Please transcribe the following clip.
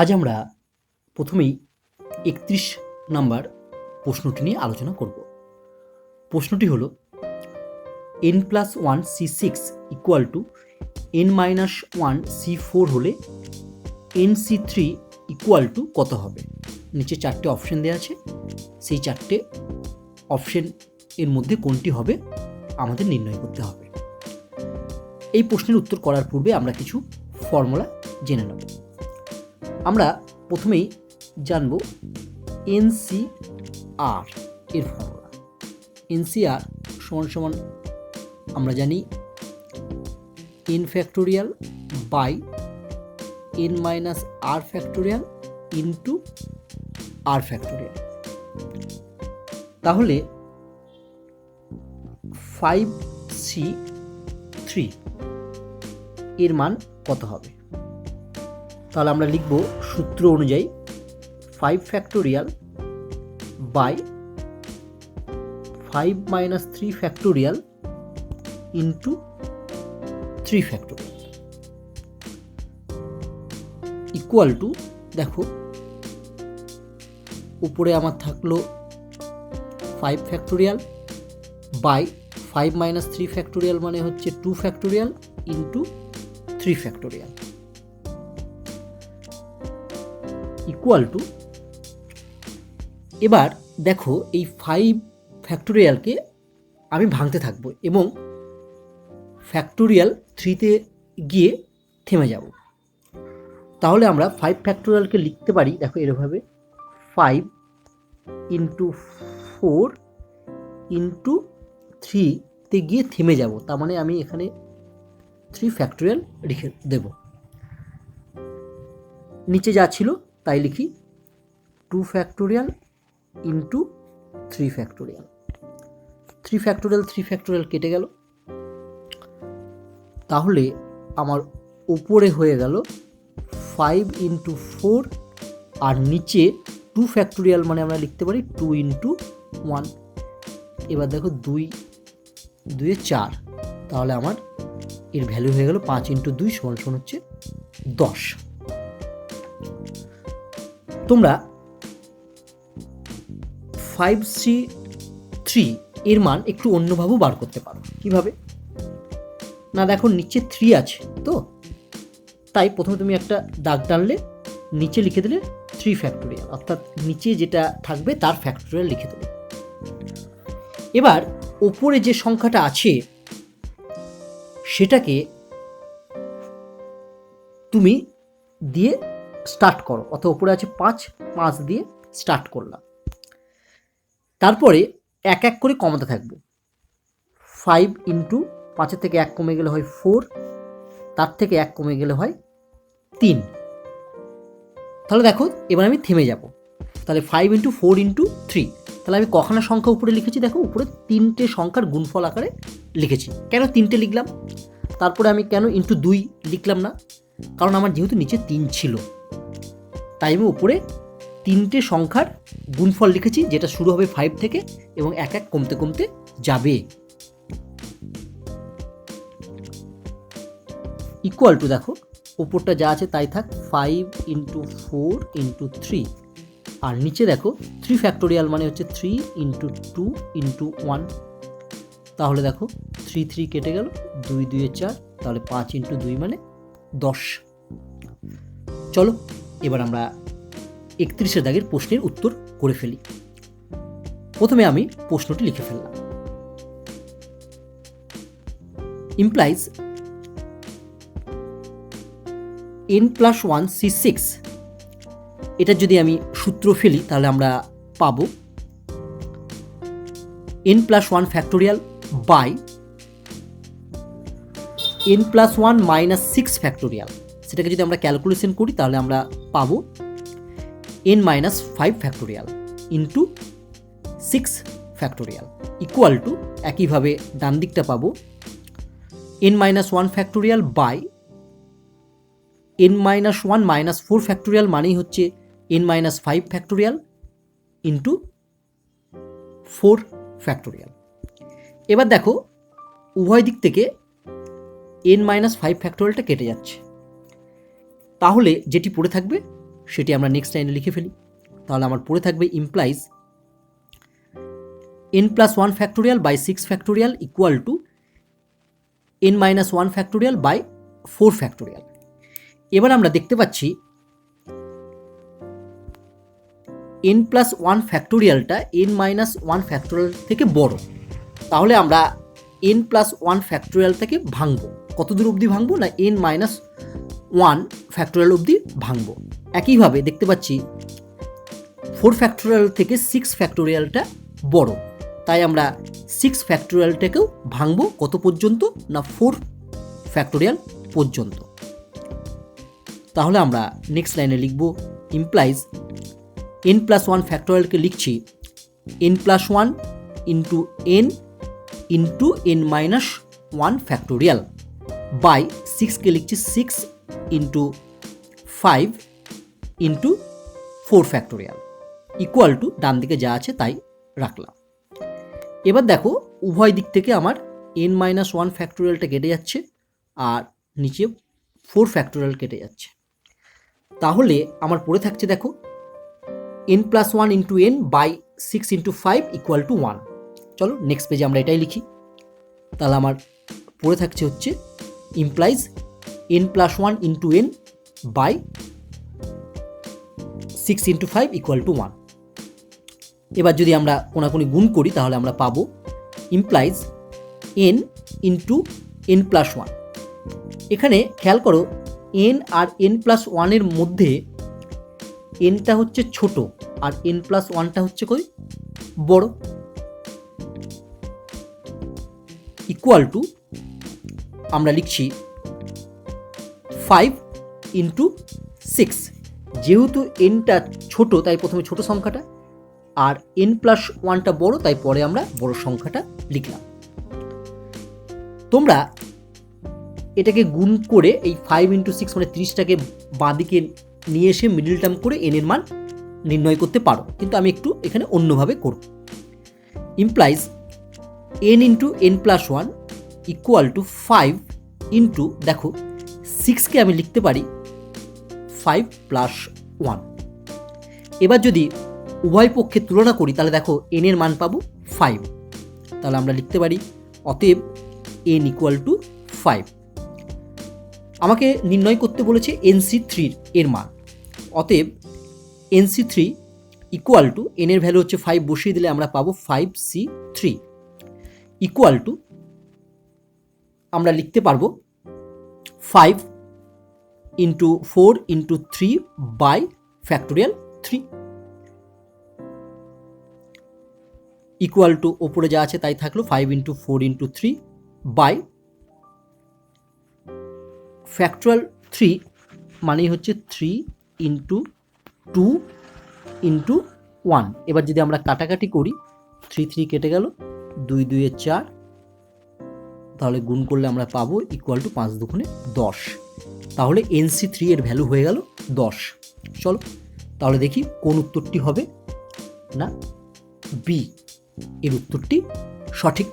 আজ আমরা প্রথমেই একত্রিশ নাম্বার প্রশ্নটি নিয়ে আলোচনা করব। প্রশ্নটি হলো n plus one C six equal to n minus one C four হলে n C three equal to কত হবে? নিচে চারটে অপশন দেওয়া আছে। সেই চারটে অপশন এর মধ্যে কোনটি হবে? আমাদের নির্ণয় করতে হবে। এই প্রশ্নের উত্তর করার পূর্বে আমরা কিছু ফর্মুলা জেনে নেব। প্রথমেই জানব এনসিআর এর ফর্মুলা। এনসিআর সমান সমান আমরা জানি n factorial by n minus r factorial into r factorial. তাহলে ফাইভ সি থ্রি এর মান কত হবে? তাহলে আমরা লিখব সূত্র অনুযায়ী five factorial by five minus three factorial into three factorial equal to দেখো, উপরে আমার থাকল five factorial by five minus three factorial মানে হচ্ছে two factorial into three factorial equal to এবার দেখো এই ফাইভ ফ্যাক্টোরিয়ালকে আমি ভাঙতে থাকব এবং ফ্যাক্টোরিয়াল থ্রিতে গিয়ে থেমে যাব। তাহলে আমরা ফাইভ ফ্যাক্টোরিয়ালকে লিখতে পারি, দেখো এরভাবে ফাইভ ইন্টু ফোর ইন্টু থ্রিতে গিয়ে থেমে যাব। তার মানে আমি এখানে থ্রি ফ্যাক্টোরিয়াল লিখে দেব। নিচে যা ছিল তাই লিখি two factorial into three factorial. Three factorial three factorial কেটে গেল। তাহলে আমার উপরে হয়ে গেল ফাইভ ইন্টু ফোর, আর নিচে টু ফ্যাক্টোরিয়াল মানে আমরা লিখতে পারি টু ইন্টু ওয়ান। এবার দেখো দুই দুয়ে চার, তাহলে আমার এর ভ্যালু হয়ে গেল পাঁচ ইন্টু দুই সমান সমান হচ্ছে দশ। তোমরা ফাইভ সি থ্রি এর মান একটু অন্যভাবেও বার করতে পারো। কীভাবে? না, দেখো নিচে থ্রি আছে তো। তাই প্রথমে তুমি একটা দাগ টানলে, নিচে লিখে দিলে থ্রি ফ্যাক্টোরিয়াল অর্থাৎ নিচে যেটা থাকবে তার ফ্যাক্টোরিয়াল লিখে দেবে। এবার ওপরে যে সংখ্যাটা আছে, সেটাকে তুমি দিয়ে স্টার্ট করো অথবা ওপরে আছে পাঁচ পাঁচ দিয়ে স্টার্ট করলাম। তারপরে এক এক করে কমাতে থাকব। ফাইভ ইন্টু পাঁচের থেকে এক কমে গেলে হয় ফোর তার থেকে এক কমে গেলে হয় তিন। তাহলে দেখো, এবার আমি থেমে যাব। তাহলে five into four into three তাহলে আমি কখানা সংখ্যা উপরে লিখেছি, দেখো, উপরে তিনটে সংখ্যার গুণফল আকারে লিখেছি। কেন তিনটে লিখলাম? তারপরে আমি কেন ইন্টু দুই লিখলাম না? কারণ আমার যেহেতু নিচে তিন ছিল। তাই আমি উপরে তিনটে সংখ্যার গুণফল লিখেছি, যেটা শুরু হবে ফাইভ থেকে এবং এক এক কমতে কমতে যাবে। ইকুয়াল টু দেখো ওপরটা যা আছে তাই থাক five into four into three আর নিচে দেখো থ্রি ফ্যাক্টোরিয়াল মানে হচ্ছে three into two into one তাহলে দেখো থ্রি থ্রি কেটে গেল, দুই দুয়ে চার, তাহলে পাঁচ ইন্টু দুই মানে দশ। চলো এবার আমরা একত্রিশের দাগের প্রশ্নের উত্তর করে ফেলি। প্রথমে আমি প্রশ্নটি লিখে ফেললাম। Implies n plus one C six এটা যদি আমি সূত্র ফেলি, তাহলে আমরা পাব n plus one factorial by n plus one minus six factorial সেটাকে যদি আমরা ক্যালকুলেশন করি, তাহলে আমরা পাবো n minus five factorial into six factorial equal to একইভাবে ডান দিকটা পাবো n minus one factorial by n minus one minus four factorial মানেই হচ্ছে n minus five factorial into four factorial এবার দেখো, উভয় দিক থেকে এন মাইনাস ফাইভ ফ্যাক্টোরিয়ালটা কেটে যাচ্ছে। তাহলে যেটি পড়ে থাকবে, সেটি আমরা নেক্সট লাইনে লিখে ফেলি। তাহলে আমার পড়ে থাকবে implies n plus one factorial by six factorial equal to n minus one factorial by four factorial এবার আমরা দেখতে পাচ্ছি এন প্লাস ওয়ান ফ্যাক্টোরিয়ালটা এন মাইনাস ওয়ান ফ্যাক্টোরিয়াল থেকে বড়। তাহলে আমরা এন প্লাস ওয়ান ফ্যাক্টোরিয়াল থেকে ভাঙবো। কত দূর অবধি ভাঙবো না এন মাইনাস ওয়ান ফ্যাক্টোরিয়াল অবধি ভাঙবো। একইভাবে দেখতে পাচ্ছি ফোর ফ্যাক্টোরিয়াল থেকে সিক্স ফ্যাক্টোরিয়ালটা বড়। তাই আমরা সিক্স ফ্যাক্টোরিয়ালটাকেও ভাঙব কত পর্যন্ত না ফোর ফ্যাক্টোরিয়াল পর্যন্ত। তাহলে আমরা নেক্সট লাইনে লিখব ইমপ্লাইজ এন প্লাস ওয়ান ফ্যাক্টোরিয়ালকে লিখছি n plus one into n into n minus one factorial by সিক্সকে লিখছি six into five into four factorial equal to ডান দিকে যা আছে তাই রাখলাম। এবার দেখো, উভয় দিক থেকে আমার এন মাইনাস ওয়ান ফ্যাক্টোরিয়ালটা কেটে যাচ্ছে আর নিচে ফোর ফ্যাক্টোরিয়াল কেটে যাচ্ছে। তাহলে আমার পড়ে থাকছে দেখো n plus one into n by six into five equal to one চলো নেক্সট পেজে আমরা এটাই লিখি। তাহলে আমার পড়ে থাকছে হচ্ছে implies n plus one into n by six into five equal to one এবার যদি আমরা কোনাকুনি গুণ করি, তাহলে আমরা পাবো implies n into n plus one এখানে খেয়াল করো এন আর এন প্লাস ওয়ানের মধ্যে এনটা হচ্ছে ছোট, আর এন প্লাস ওয়ানটা হচ্ছে কই? বড়। ইকুয়াল টু আমরা লিখছি ফাইভ ইন্টু সিক্স যেহেতু এনটা ছোট, তাই প্রথমে ছোট সংখ্যাটা, আর এন প্লাস ওয়ানটা বড়, তাই পরে আমরা বড় সংখ্যাটা লিখলাম। তোমরা এটাকে গুণ করে এই ফাইভ ইন্টু সিক্স মানে তিরিশটাকে বাঁদিকে নিয়ে এসে মিডিল টার্ম করে এন এর মান নির্ণয় করতে পারো। কিন্তু আমি একটু এখানে অন্যভাবে করব। Implies n into n plus one equal to five into দেখো সিক্সকে আমি লিখতে পারি ফাইভ প্লাস ওয়ান। এবার যদি উভয় পক্ষে তুলনা করি, তাহলে দেখো এন এর মান পাবো ফাইভ তাহলে আমরা লিখতে পারি, অতএব এন ইকুয়াল টু ফাইভ আমাকে নির্ণয় করতে বলেছে এনসি থ্রির এর মান। অতএব n C three equal to n এর ভ্যালু হচ্ছে ফাইভ বসিয়ে দিলে আমরা পাবো five C three equal to আমরা লিখতে পারব five into four into three by factorial three equal to ওপরে যা আছে তাই থাকল five into four into three by factorial three মানেই হচ্ছে three into two into one এবার যদি আমরা কাটাকাটি করি থ্রি থ্রি কেটে গেল, দুই দুইয়ে চার, তাহলে গুণ করলে আমরা পাবো ইকুয়াল টু পাঁচ দুগুণে দশ। তাহলে এনসি থ্রি এর ভ্যালু হয়ে গেল দশ। চলো, তাহলে দেখি কোন উত্তরটি হবে না বি এর উত্তরটি সঠিক।